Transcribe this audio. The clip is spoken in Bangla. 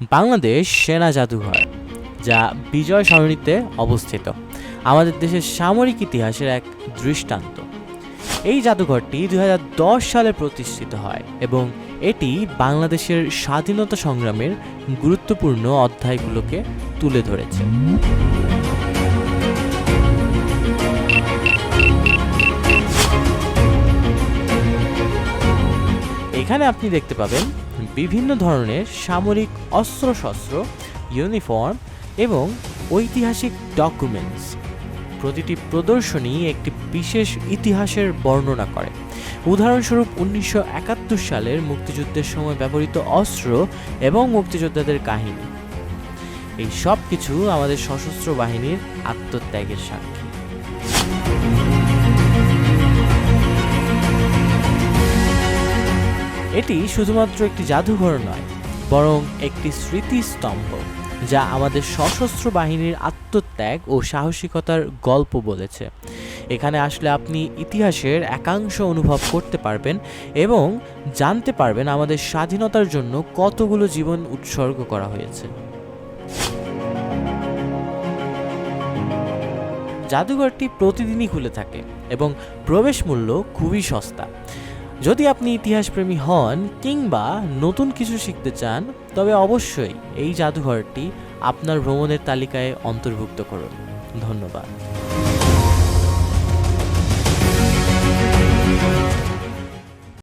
বাংলাদেশ সেনা জাদুঘর, যা বিজয় সরণিতে অবস্থিত, আমাদের দেশের সামরিক ইতিহাসের এক দৃষ্টান্ত। এই জাদুঘরটি দুই হাজার দশ সালে প্রতিষ্ঠিত হয় এবং এটি বাংলাদেশের স্বাধীনতা সংগ্রামের গুরুত্বপূর্ণ অধ্যায়গুলোকে তুলে ধরেছে। এখানে আপনি দেখতে পাবেন বিভিন্ন ধরনের সামরিক অস্ত্রশস্ত্র, ইউনিফর্ম এবং ঐতিহাসিক ডকুমেন্টস। প্রতিটি প্রদর্শনী একটি বিশেষ ইতিহাসের বর্ণনা করে। উদাহরণস্বরূপ, উনিশশো একাত্তর সালের মুক্তিযুদ্ধের সময় ব্যবহৃত অস্ত্র এবং মুক্তিযোদ্ধাদের কাহিনী। এই সব কিছু আমাদের সশস্ত্র বাহিনীর আত্মত্যাগের সাক্ষী। এটি শুধুমাত্র একটি জাদুঘর নয়, বরং একটি স্মৃতিস্তম্ভ, যা আমাদের সশস্ত্র বাহিনীর আত্মত্যাগ ও সাহসিকতার গল্প বলেছে। এখানে আসলে আপনি ইতিহাসের একাংশ অনুভব করতে পারবেন এবং জানতে পারবেন আমাদের স্বাধীনতার জন্য কতগুলো জীবন উৎসর্গ করা হয়েছে। জাদুঘরটি প্রতিদিনই খুলে থাকে এবং প্রবেশ মূল্য খুবই সস্তা। যদি আপনি ইতিহাসপ্রেমী হন কিংবা নতুন কিছু শিখতে চান, তবে অবশ্যই এই জাদুঘরটি আপনার ভ্রমণের তালিকায় অন্তর্ভুক্ত করুন। ধন্যবাদ।